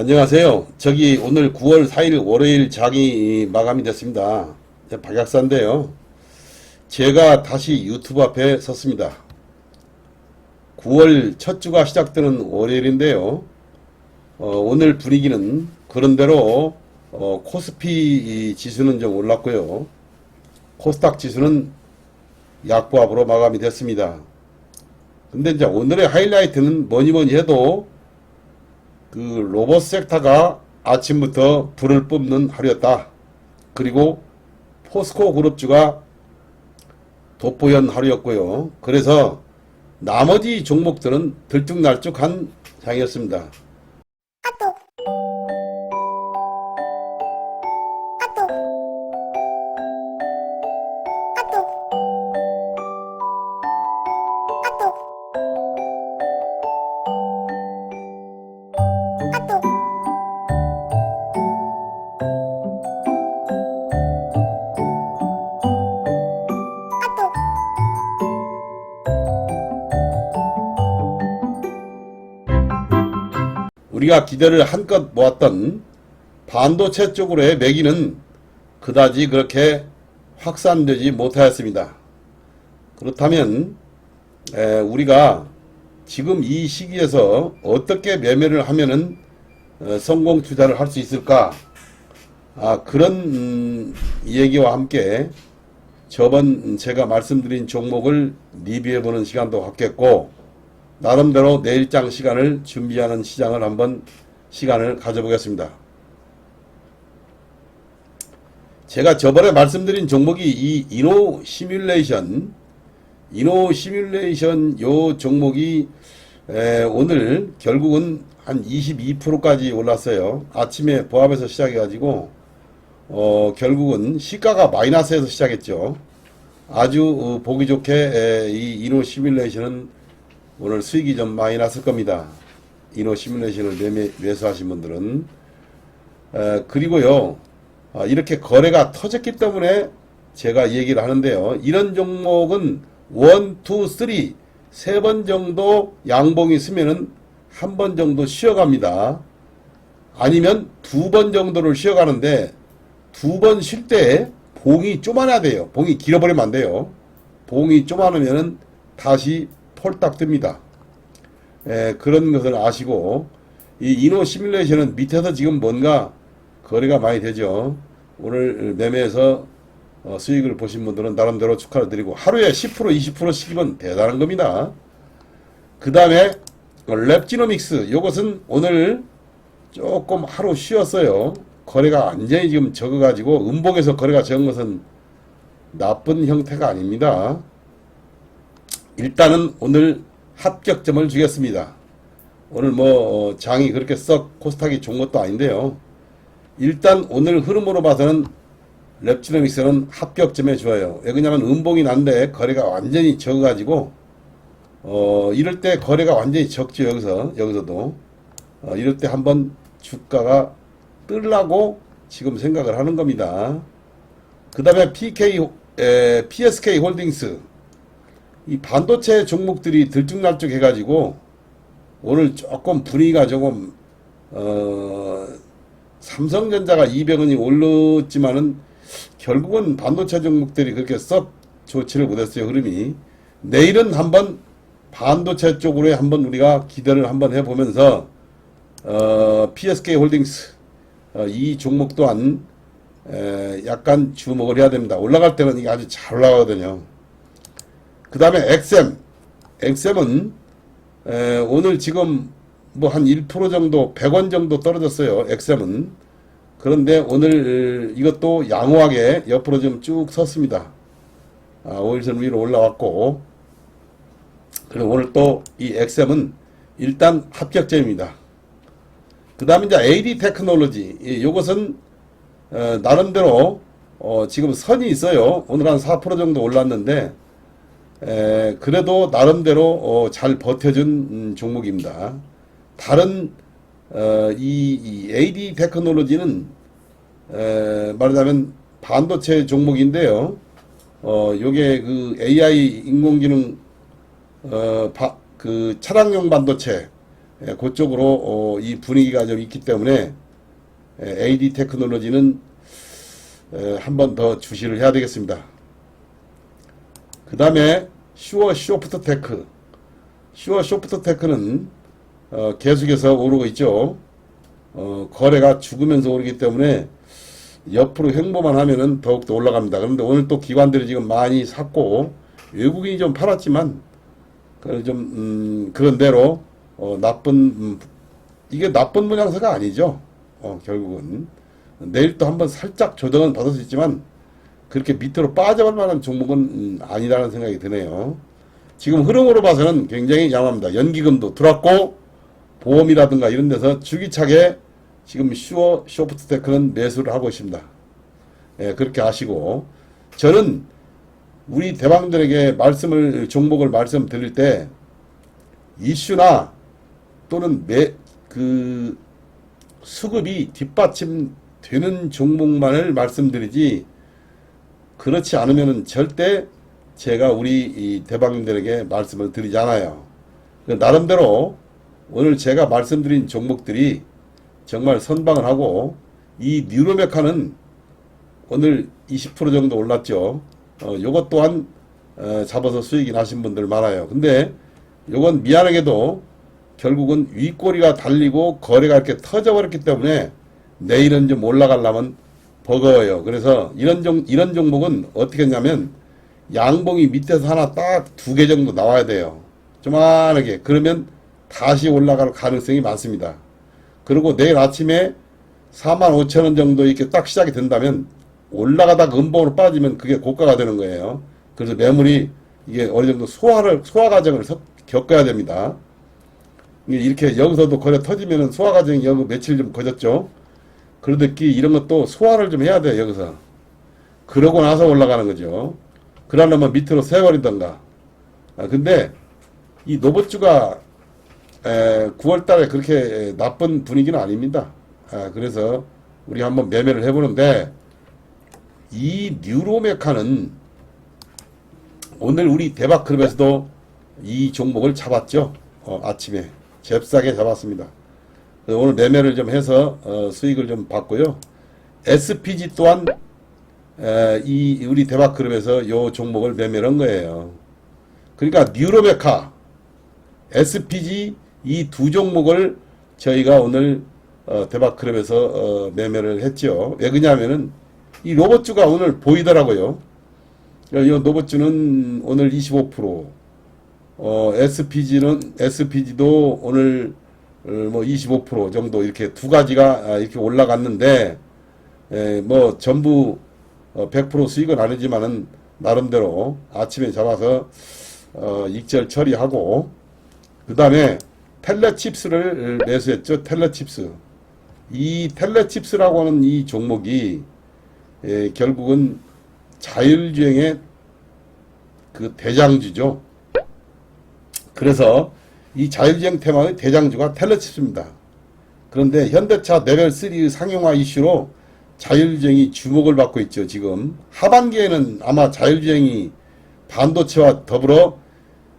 안녕하세요. 저기 오늘 9월 4일 월요일 장이 마감이 됐습니다. 저 박약사인데요. 제가 다시 유튜브 앞에 섰습니다. 9월 첫 주가 시작되는 월요일인데요. 어, 오늘 분위기는 그런대로 어, 코스피 지수는 좀 올랐고요. 코스닥 지수는 약보합으로 마감이 됐습니다. 근데 이제 오늘의 하이라이트는 뭐니 뭐니 해도 그 로봇 섹터가 아침부터 불을 뿜는 하루였다. 그리고 포스코 그룹주가 돋보연 하루였고요. 그래서 나머지 종목들은 들쭉날쭉한 장이었습니다. 우리가 기대를 한껏 모았던 반도체 쪽으로의 매기는 그다지 그렇게 확산되지 못하였습니다. 그렇다면 에, 우리가 지금 이 시기에서 어떻게 매매를 하면은 어, 성공 투자를 할 수 있을까? 아, 그런 음, 얘기와 함께 저번 제가 말씀드린 종목을 리뷰해 보는 시간도 갖겠고 나름대로 내일장 시간을 준비하는 시장을 한번 시간을 가져보겠습니다. 제가 저번에 말씀드린 종목이 이 이노 시뮬레이션, 이노 시뮬레이션 요 종목이 에, 오늘 결국은 한 22%까지 올랐어요. 아침에 보합에서 시작해가지고 어, 결국은 시가가 마이너스에서 시작했죠. 아주 어, 보기 좋게 에, 이 이노 시뮬레이션은 오늘 수익이 좀 많이 났을 겁니다. 이노 시뮬레이션을 매매, 매수하신 분들은. 에, 그리고요, 아, 이렇게 거래가 터졌기 때문에 제가 얘기를 하는데요. 이런 종목은 원, 투, 쓰리, 세번 정도 양봉이 있으면은 한 번 정도 쉬어갑니다. 아니면 두 번 정도를 쉬어가는데 두 번 쉴 때 봉이 쪼만해야 돼요. 봉이 길어버리면 안 돼요. 봉이 쪼만하면은 다시 폴딱 뜹니다. 에, 그런 것을 아시고 이 이노 시뮬레이션은 밑에서 지금 뭔가 거래가 많이 되죠. 오늘 매매에서 어, 수익을 보신 분들은 나름대로 축하를 드리고 하루에 10% 20%씩이면 대단한 겁니다. 그 다음에 랩지노믹스 이것은 오늘 조금 하루 쉬었어요. 거래가 완전히 지금 적어가지고 음봉에서 거래가 적은 것은 나쁜 형태가 아닙니다. 일단은 오늘 합격점을 주겠습니다. 오늘 뭐 어, 장이 그렇게 썩 코스닥이 좋은 것도 아닌데요. 일단 오늘 흐름으로 봐서는 랩지노믹스는 합격점에 좋아요. 왜 그러냐면 음봉이 난데 거래가 완전히 적어가지고 어 이럴 때 거래가 완전히 적죠 여기서 여기서도 어, 이럴 때 한번 주가가 뜨려고 지금 생각을 하는 겁니다. 그 다음에 PK 에, PSK 홀딩스 이 반도체 종목들이 들쭉날쭉 해가지고 오늘 조금 분위기가 조금 어 삼성전자가 200원이 올랐지만은 결국은 반도체 종목들이 그렇게 썩 좋지를 못했어요 흐름이. 내일은 한번 반도체 쪽으로 한번 우리가 기대를 한번 해보면서 어 PSK 홀딩스 어, 이 종목 또한 에, 약간 주목을 해야 됩니다. 올라갈 때는 이게 아주 잘 올라가거든요 그 다음에 엑셈. 엑셈은 에, 오늘 지금 뭐 한 1% 정도, 100원 정도 떨어졌어요. 엑셈은. 그런데 오늘 이것도 양호하게 옆으로 좀 쭉 섰습니다. 아, 5일선 위로 올라왔고. 그리고 오늘 또 이 엑셈은 일단 합격점입니다. 그 다음에 이제 AD 테크놀로지. 이- 요것은 어, 나름대로 어, 지금 선이 있어요. 오늘 한 4% 정도 올랐는데 에, 그래도 나름대로 어, 잘 버텨준 음, 종목입니다. 다른 어, 이, 이 AD 테크놀로지는 에, 말하자면 반도체 종목인데요. 어, 요게 그 AI 인공지능 어, 바, 그 차량용 반도체 예, 그쪽으로 어, 이 분위기가 좀 있기 때문에 예, AD 테크놀로지는 한 번 더 주시를 해야 되겠습니다. 그 다음에 슈어 쇼프트 테크 슈어 쇼프트 테크는 어, 계속해서 오르고 있죠. 어, 거래가 죽으면서 오르기 때문에 옆으로 횡보만 하면은 더욱더 올라갑니다. 그런데 오늘 또 기관들이 지금 많이 샀고 외국인이 좀 팔았지만 그좀 음, 그런 대로 어, 나쁜 음, 이게 나쁜 모양새가 아니죠. 어, 결국은 내일 또 한번 살짝 조정은 받을 수 있지만 그렇게 밑으로 빠져갈 만한 종목은 음, 아니라는 생각이 드네요. 지금 흐름으로 봐서는 굉장히 양호합니다. 연기금도 들어왔고 보험이라든가 이런 데서 주기차게 지금 슈어 쇼프트테크는 매수를 하고 있습니다. 예, 그렇게 아시고 저는 우리 대방들에게 말씀을 종목을 말씀드릴 때 이슈나 또는 매 그 수급이 뒷받침되는 종목만을 말씀드리지 그렇지 않으면은 절대 제가 우리 이 대방님들에게 말씀을 드리지 않아요. 그 나름대로 오늘 제가 말씀드린 종목들이 정말 선방을 하고 이 뉴로메카는 오늘 20% 정도 올랐죠. 어, 요것 또한 어, 잡아서 수익이 나신 분들 많아요. 근데 요건 미안하게도 결국은 윗꼬리가 달리고 거래가 이렇게 터져버렸기 때문에 내일은 좀 올라가려면 버거워요. 그래서 이런 종, 이런 종목은 어떻게 했냐면 양봉이 밑에서 하나 딱 두 개 정도 나와야 돼요. 조만하게. 그러면 다시 올라갈 가능성이 많습니다. 그리고 내일 아침에 4만 5천 원 정도 이렇게 딱 시작이 된다면 올라가다가 음봉으로 빠지면 그게 고가가 되는 거예요. 그래서 매물이 이게 어느 정도 소화를 소화 과정을 서- 겪어야 됩니다. 이렇게 여기서도 거래 터지면은 소화 과정이 여기 며칠 좀 거졌죠. 그러듯이 이런 것도 소화를 좀 해야 돼요 여기서. 그러고 나서 올라가는 거죠. 그러려면 밑으로 세버리던가. 아, 근데 이 노버주가 에, 9월 달에 그렇게 에, 나쁜 분위기는 아닙니다. 아, 그래서 우리 한번 매매를 해보는데 이 뉴로메카는 오늘 우리 대박클럽에서도 이 종목을 잡았죠. 어, 아침에 잽싸게 잡았습니다. 오늘 매매를 좀 해서 어, 수익을 좀 봤고요. SPG 또한 에, 이 우리 대박클럽에서 요 종목을 매매를 한 거예요. 그러니까 뉴로메카, SPG 이 두 종목을 저희가 오늘 어, 대박클럽에서 어, 매매를 했죠. 왜 그러냐면은 이 로봇주가 오늘 보이더라고요. 이 로봇주는 오늘 25%, 어, SPG는 SPG도 오늘 어, 뭐25% 정도 이렇게 두 가지가 아, 이렇게 올라갔는데 에, 뭐 전부 어, 100% 수익은 아니지만은 나름대로 아침에 잡아서 어, 익절 처리하고 그 다음에 텔레칩스를 매수했죠. 텔레칩스. 이 텔레칩스라고 하는 이 종목이 에, 결국은 자율주행의 그 대장주죠. 그래서 이 자율주행 테마의 대장주가 텔레칩스입니다. 그런데 현대차 레벨 3 상용화 이슈로 자율주행이 주목을 받고 있죠. 지금 하반기에는 아마 자율주행이 반도체와 더불어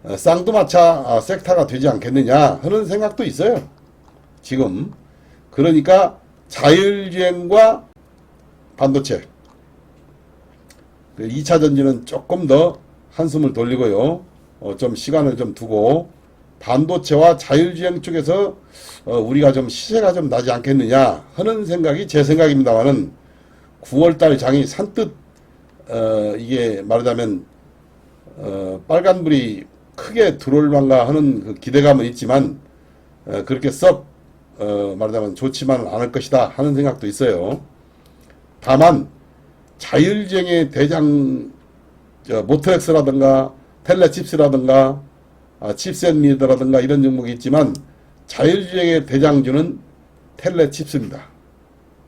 어, 쌍두마차 아, 섹터가 되지 않겠느냐 하는 생각도 있어요. 지금 그러니까 자율주행과 반도체 그 2차 전지는 조금 더 한숨을 돌리고요. 어, 좀 시간을 좀 두고 반도체와 자율주행 쪽에서 어, 우리가 좀 시세가 좀 나지 않겠느냐 하는 생각이 제 생각입니다만은 9월달 장이 산뜻 어, 이게 말하자면 어, 빨간불이 크게 들어올 만가 하는 그 기대감은 있지만 어, 그렇게 썩 어, 말하자면 좋지만은 않을 것이다 하는 생각도 있어요. 다만 자율주행의 대장 저, 모터엑스라든가 텔레칩스라든가 아, 칩셋 리더라든가 이런 종목이 있지만 자율주행의 대장주는 텔레칩스입니다.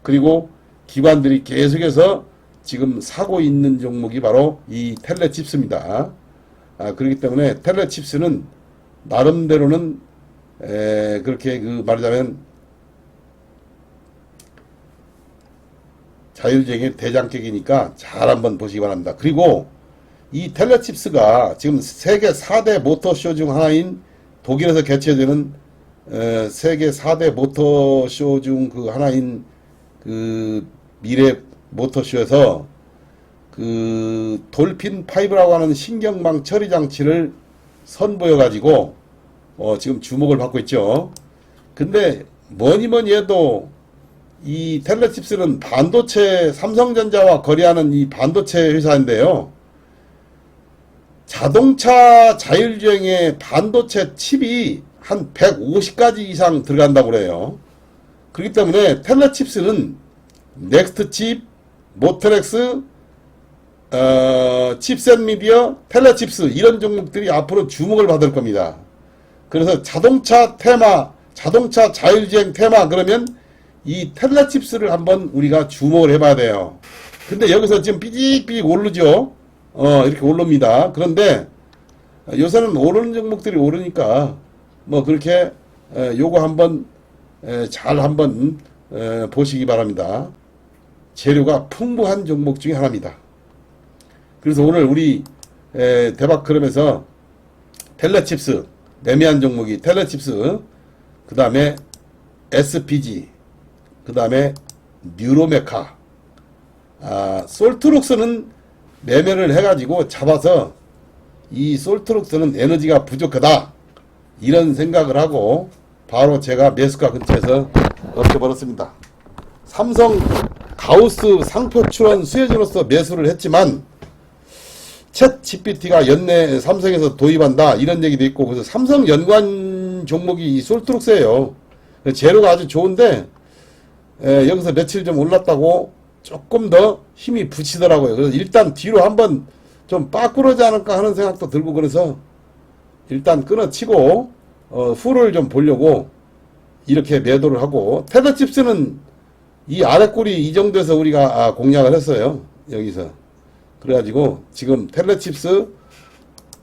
그리고 기관들이 계속해서 지금 사고 있는 종목이 바로 이 텔레칩스입니다. 아, 그렇기 때문에 텔레칩스는 나름대로는 에, 그렇게 그 말하자면 자율주행의 대장격이니까 잘 한번 보시기 바랍니다. 그리고 이 텔레칩스가 지금 세계 4대 모터쇼 중 하나인 독일에서 개최되는 에, 세계 4대 모터쇼 중 그 하나인 그 미래 모터쇼에서 그 돌핀 5라고 하는 신경망 처리 장치를 선보여 가지고 어 지금 주목을 받고 있죠. 근데 뭐니 뭐니 해도 이 텔레칩스는 반도체 삼성전자와 거래하는 이 반도체 회사인데요. 자동차 자율주행에 반도체 칩이 한 150가지 이상 들어간다고 그래요. 그렇기 때문에 텔레칩스는 넥스트 칩, 모터렉스, 어, 칩셋 미디어, 텔레칩스 이런 종목들이 앞으로 주목을 받을 겁니다. 그래서 자동차 테마, 자동차 자율주행 테마 그러면 이 텔레칩스를 한번 우리가 주목을 해봐야 돼요. 근데 여기서 지금 삐직삐직 오르죠. 어, 이렇게 오릅니다. 그런데 요새는 오르는 종목들이 오르니까 뭐 그렇게 에, 요거 한번 에, 잘 한번 에, 보시기 바랍니다. 재료가 풍부한 종목 중에 하나입니다. 그래서 오늘 우리 에, 대박 클럽에서 텔레칩스 매매한 종목이 텔레칩스 그 다음에 SPG 그 다음에 뉴로메카 아, 솔트록스는 매매를 해가지고 잡아서 이 솔트록스는 에너지가 부족하다 이런 생각을 하고 바로 제가 매수가 근처에서 엎겨버렸습니다. 삼성 가우스 상표 출원 수혜주로서 매수를 했지만 챗 GPT가 연내 삼성에서 도입한다 이런 얘기도 있고 그래서 삼성 연관 종목이 이 솔트록스예요. 재료가 아주 좋은데 에, 여기서 며칠 좀 올랐다고 조금 더 힘이 붙이더라고요. 그래서 일단 뒤로 한번 좀 빠꾸러지 않을까 하는 생각도 들고 그래서 일단 끊어치고 어, 후를 좀 보려고 이렇게 매도를 하고 테더 칩스는 이 아래 꼴이 이 정도에서 우리가 아, 공략을 했어요. 여기서 그래가지고 지금 텔레칩스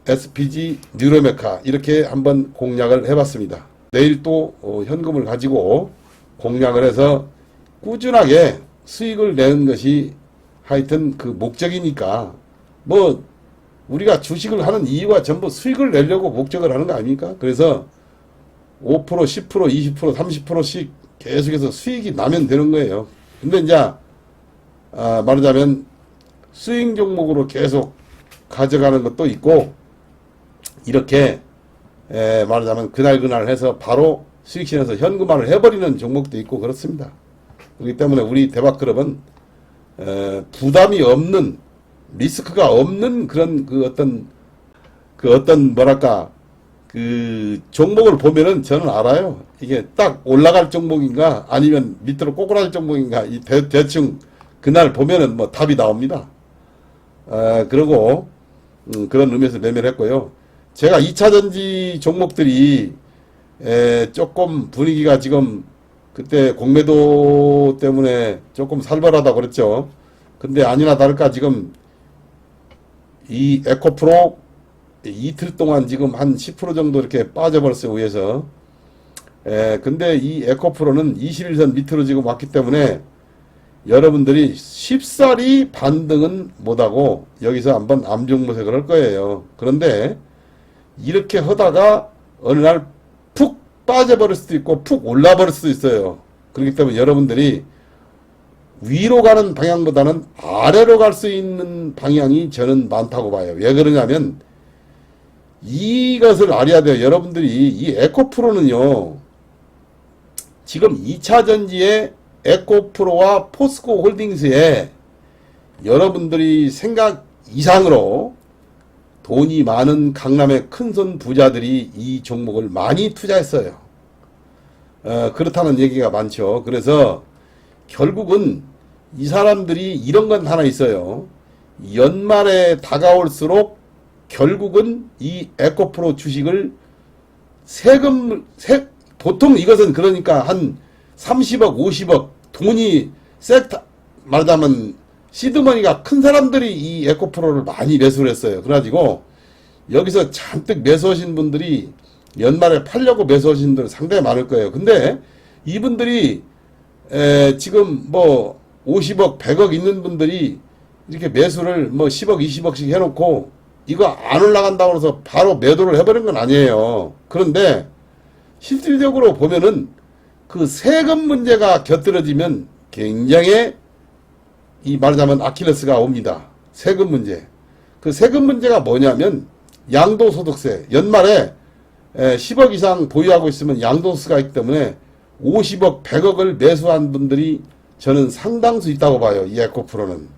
SPG 뉴로메카 이렇게 한번 공략을 해봤습니다. 내일 또 어, 현금을 가지고 공략을 해서 꾸준하게 수익을 내는 것이 하여튼 그 목적이니까 뭐 우리가 주식을 하는 이유가 전부 수익을 내려고 목적을 하는 거 아닙니까? 그래서 5%, 10%, 20%, 30%씩 계속해서 수익이 나면 되는 거예요. 근데 이제 아, 말하자면 수익 종목으로 계속 가져가는 것도 있고 이렇게 에, 말하자면 그날 그날 해서 바로 수익실에서 현금화를 해버리는 종목도 있고 그렇습니다. 그렇기 때문에 우리 대박클럽은 에, 부담이 없는 리스크가 없는 그런 그 어떤 그 어떤 뭐랄까 그 종목을 보면은 저는 알아요. 이게 딱 올라갈 종목인가 아니면 밑으로 꼬꾸라질 종목인가 이 대, 대충 그날 보면은 뭐 답이 나옵니다. 아, 그리고 음, 그런 의미에서 매매를 했고요. 제가 2차 전지 종목들이 에, 조금 분위기가 지금 그때 공매도 때문에 조금 살벌하다 그랬죠. 근데 아니나 다를까 지금 이 에코프로 이틀 동안 지금 한 10% 정도 이렇게 빠져버렸어요, 위에서. 에, 근데 이 에코프로는 21선 밑으로 지금 왔기 때문에 여러분들이 쉽사리 반등은 못하고 여기서 한번 암중모색을 할 거예요. 그런데 이렇게 하다가 어느 날푹 빠져버릴 수도 있고 푹 올라버릴 수도 있어요. 그렇기 때문에 여러분들이 위로 가는 방향보다는 아래로 갈 수 있는 방향이 저는 많다고 봐요. 왜 그러냐면 이것을 알아야 돼요. 여러분들이 이 에코프로는요. 지금 2차 전지의 에코프로와 포스코 홀딩스에 여러분들이 생각 이상으로 돈이 많은 강남의 큰손 부자들이 이 종목을 많이 투자했어요. 어, 그렇다는 얘기가 많죠. 그래서 결국은 이 사람들이 이런 건 하나 있어요. 연말에 다가올수록 결국은 이 에코프로 주식을 세금, 세, 보통 이것은 그러니까 한 30억, 50억 돈이 섹터, 말하자면 시드머니가 큰 사람들이 이 에코프로를 많이 매수를 했어요. 그래가지고 여기서 잔뜩 매수하신 분들이 연말에 팔려고 매수하신 분들 상당히 많을 거예요. 근데 이분들이 에, 지금 뭐 50억, 100억 있는 분들이 이렇게 매수를 뭐 10억, 20억씩 해놓고 이거 안 올라간다고 해서 바로 매도를 해버린 건 아니에요. 그런데 실질적으로 보면은 그 세금 문제가 곁들여지면 굉장히 이 말하자면 아킬레스가 옵니다. 세금 문제. 그 세금 문제가 뭐냐면 양도소득세. 연말에 에, 10억 이상 보유하고 있으면 양도세가 있기 때문에 50억, 100억을 매수한 분들이 저는 상당수 있다고 봐요. 이 에코프로는.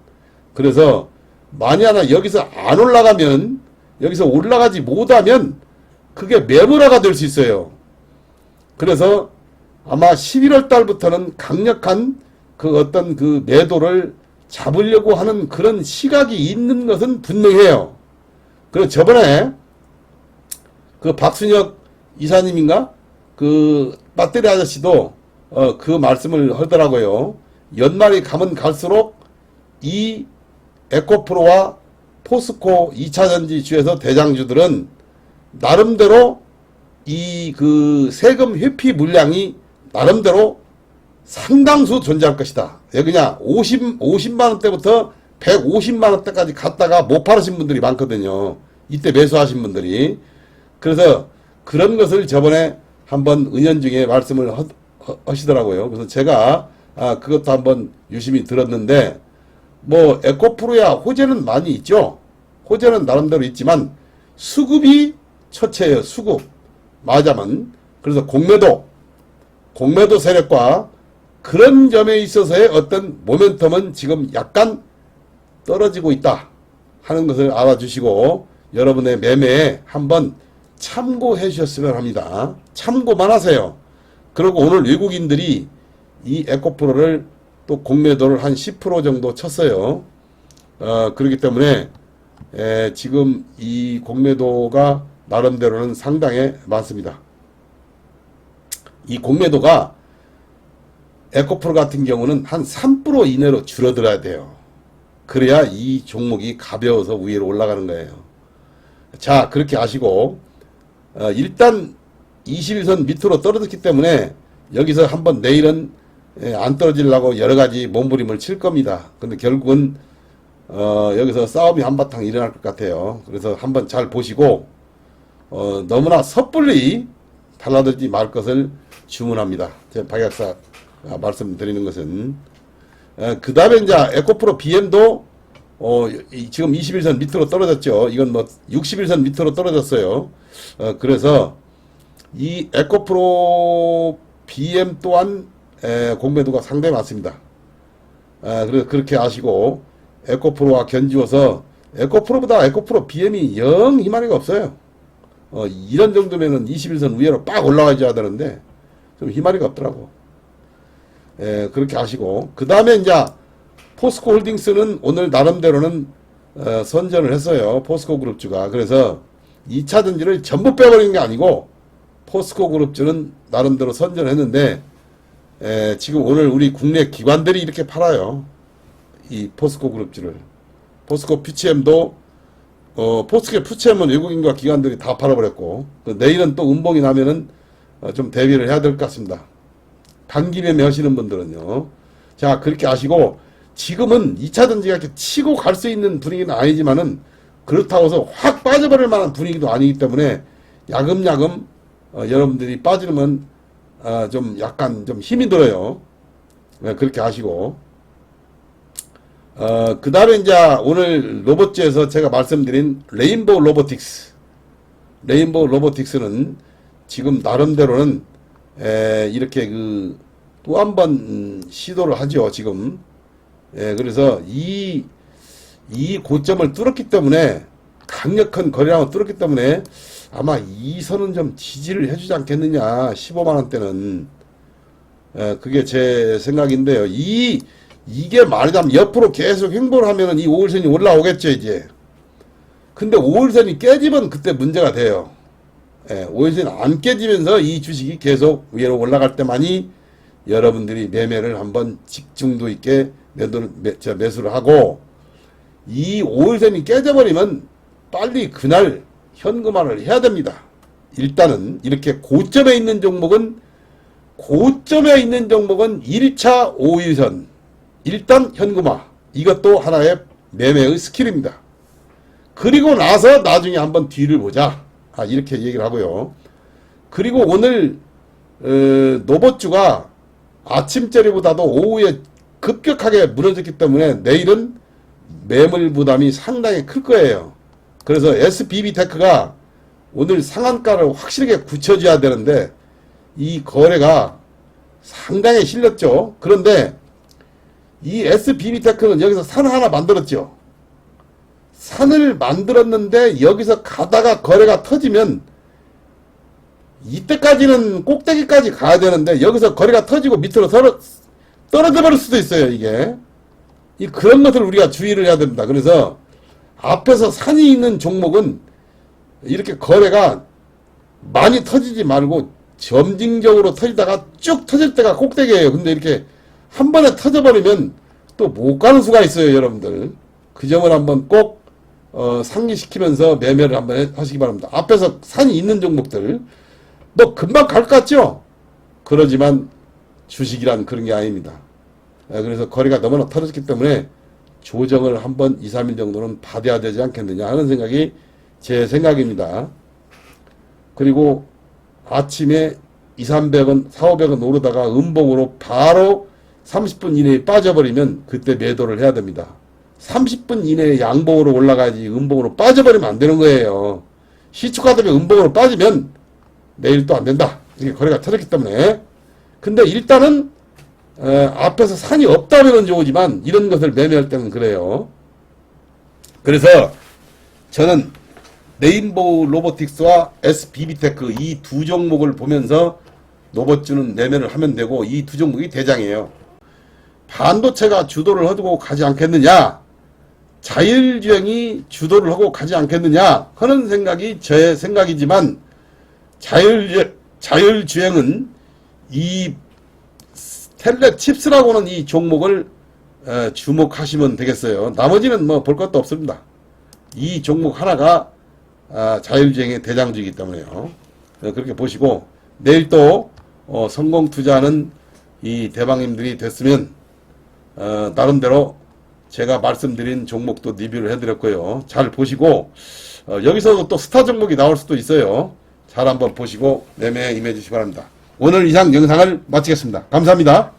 그래서 만약 하나 여기서 안 올라가면 여기서 올라가지 못하면 그게 매물화가 될 수 있어요. 그래서 아마 11월 달부터는 강력한 그 어떤 그 매도를 잡으려고 하는 그런 시각이 있는 것은 분명해요. 그리고 저번에 그 박순혁 이사님인가 그 배터리 아저씨도 어 그 말씀을 하더라고요. 연말이 가면 갈수록 이 에코프로와 포스코 2차전지 주에서 대장주들은 나름대로 이 그 세금 회피 물량이 나름대로 상당수 존재할 것이다. 왜 그냥 50, 50만 원대부터 150만 원대까지 갔다가 못 팔으신 분들이 많거든요. 이때 매수하신 분들이. 그래서 그런 것을 저번에 한번 은연중에 말씀을 하, 하시더라고요. 그래서 제가 아, 그것도 한번 유심히 들었는데 뭐 에코프로야 호재는 많이 있죠. 호재는 나름대로 있지만 수급이 처체예요. 수급. 맞아만 그래서 공매도 공매도 세력과 그런 점에 있어서의 어떤 모멘텀은 지금 약간 떨어지고 있다 하는 것을 알아주시고 여러분의 매매에 한번 참고해 주셨으면 합니다. 참고만 하세요. 그리고 오늘 외국인들이 이 에코프로를 또 공매도를 한 10% 정도 쳤어요. 어, 그렇기 때문에 에, 지금 이 공매도가 나름대로는 상당히 많습니다. 이 공매도가 에코프로 같은 경우는 한 3% 이내로 줄어들어야 돼요. 그래야 이 종목이 가벼워서 위로 올라가는 거예요. 자, 그렇게 아시고, 어, 일단 21선 밑으로 떨어졌기 때문에 여기서 한번 내일은 예, 안 떨어지려고 여러 가지 몸부림을 칠 겁니다. 근데 결국은 어, 여기서 싸움이 한바탕 일어날 것 같아요. 그래서 한번 잘 보시고 어, 너무나 섣불리 달라들지 말 것을 주문합니다. 제 박약사 말씀드리는 것은 그 다음에 이제 에코프로 BM도 어, 이- 지금 21선 밑으로 떨어졌죠. 이건 뭐 61선 밑으로 떨어졌어요. 어, 그래서 이 에코프로 BM 또한 에, 공매도가 상당히 많습니다. 아, 그래서 그렇게 아시고 에코프로와 견주어서 에코프로보다 에코프로 BM이 영 희망이가 없어요. 어, 이런 정도면은 21선 위로 빡 올라가야 되는데 좀 희망이가 없더라고. 에, 그렇게 아시고 그 다음에 이제 포스코 홀딩스는 오늘 나름대로는 어, 선전을 했어요. 포스코 그룹주가 그래서 2차 전지를 전부 빼버리는 게 아니고 포스코 그룹주는 나름대로 선전했는데 에, 지금 오늘 우리 국내 기관들이 이렇게 팔아요. 이 포스코 그룹주를. 포스코 PCM도 어, 포스코 PCM은 외국인과 기관들이 다 팔아버렸고 그 내일은 또 음봉이 나면은 어, 좀 대비를 해야 될 것 같습니다. 단기 매매 하시는 분들은요. 자, 그렇게 아시고 지금은 2차 전지가 이렇게 치고 갈 수 있는 분위기는 아니지만은 그렇다고 해서 확 빠져버릴 만한 분위기도 아니기 때문에 야금야금 어, 여러분들이 빠지면 어, 좀 약간 좀 힘이 들어요. 네, 그렇게 아시고 어, 그 다음에 이제 오늘 로봇즈에서 제가 말씀드린 레인보우 로보틱스 레인보우 로보틱스는 지금 나름대로는 에, 이렇게 그 또 한 번 시도를 하죠 지금. 예, 그래서 이, 이 고점을 뚫었기 때문에 강력한 거래량을 뚫었기 때문에 아마 이 선은 좀 지지를 해주지 않겠느냐 15만원대는. 예, 그게 제 생각인데요. 이 이게 말하자면 옆으로 계속 행보를 하면은 이 5일선이 올라오겠죠 이제. 근데 5일선이 깨지면 그때 문제가 돼요 예, 5일선이 안 깨지면서 이 주식이 계속 위로 올라갈 때만이 여러분들이 매매를 한번 집중도 있게 매도를, 매, 저 매수를 하고 이 5일선이 깨져버리면 빨리 그날 현금화를 해야 됩니다. 일단은 이렇게 고점에 있는 종목은 고점에 있는 종목은 1차 5일선 일단 현금화 이것도 하나의 매매의 스킬입니다. 그리고 나서 나중에 한번 뒤를 보자. 아, 이렇게 얘기를 하고요. 그리고 오늘 어, 노버주가 아침자리보다도 오후에 급격하게 무너졌기 때문에 내일은 매물 부담이 상당히 클 거예요. 그래서 SBB 테크가 오늘 상한가를 확실하게 굳혀줘야 되는데 이 거래가 상당히 실렸죠. 그런데 이 SBB 테크는 여기서 산 하나 만들었죠. 산을 만들었는데 여기서 가다가 거래가 터지면 이때까지는 꼭대기까지 가야 되는데 여기서 거래가 터지고 밑으로 떨어, 떨어져 버릴 수도 있어요 이게. 이 그런 것을 우리가 주의를 해야 됩니다. 그래서 앞에서 산이 있는 종목은 이렇게 거래가 많이 터지지 말고 점진적으로 터지다가 쭉 터질 때가 꼭대기예요. 근데 이렇게 한 번에 터져버리면 또 못 가는 수가 있어요 여러분들. 그 점을 한번 꼭 어, 상기시키면서 매매를 한번 해- 하시기 바랍니다 앞에서 산이 있는 종목들 뭐 금방 갈 것 같죠? 그러지만 주식이란 그런 게 아닙니다. 예, 그래서 거래가 너무나 터졌기 때문에 조정을 한번 2, 3일 정도는 받아야 되지 않겠느냐 하는 생각이 제 생각입니다. 그리고 아침에 2, 300원, 4, 500원 오르다가 음봉으로 바로 30분 이내에 빠져버리면 그때 매도를 해야 됩니다. 30분 이내에 양봉으로 올라가야지 음봉으로 빠져버리면 안 되는 거예요. 되면 음봉으로 빠지면 내일 또 안 된다. 이게 거래가 터졌기 때문에. 근데 일단은 어, 앞에서 산이 없다면 좋으지만 이런 것을 매매할 때는 그래요. 그래서 저는 네임보 로보틱스와 SBB테크 이 두 종목을 보면서 로봇주는 매매를 하면 되고 이 두 종목이 대장이에요. 반도체가 주도를 하고 가지 않겠느냐? 자율주행이 주도를 하고 가지 않겠느냐? 하는 생각이 제 생각이지만 자율 자율주행은 이 텔레 칩스라고 는 이 종목을 에, 주목하시면 되겠어요. 나머지는 뭐 볼 것도 없습니다. 이 종목 하나가 아, 자율주행의 대장주이기 때문에요. 어, 그렇게 보시고 내일 또 어, 성공 투자하는 이 대방님들이 됐으면 어, 나름대로 제가 말씀드린 종목도 리뷰를 해드렸고요. 잘 보시고 어, 여기서도 또 스타 종목이 나올 수도 있어요. 잘 한번 보시고 매매에 임해 주시기 바랍니다. 오늘 이상 영상을 마치겠습니다. 감사합니다.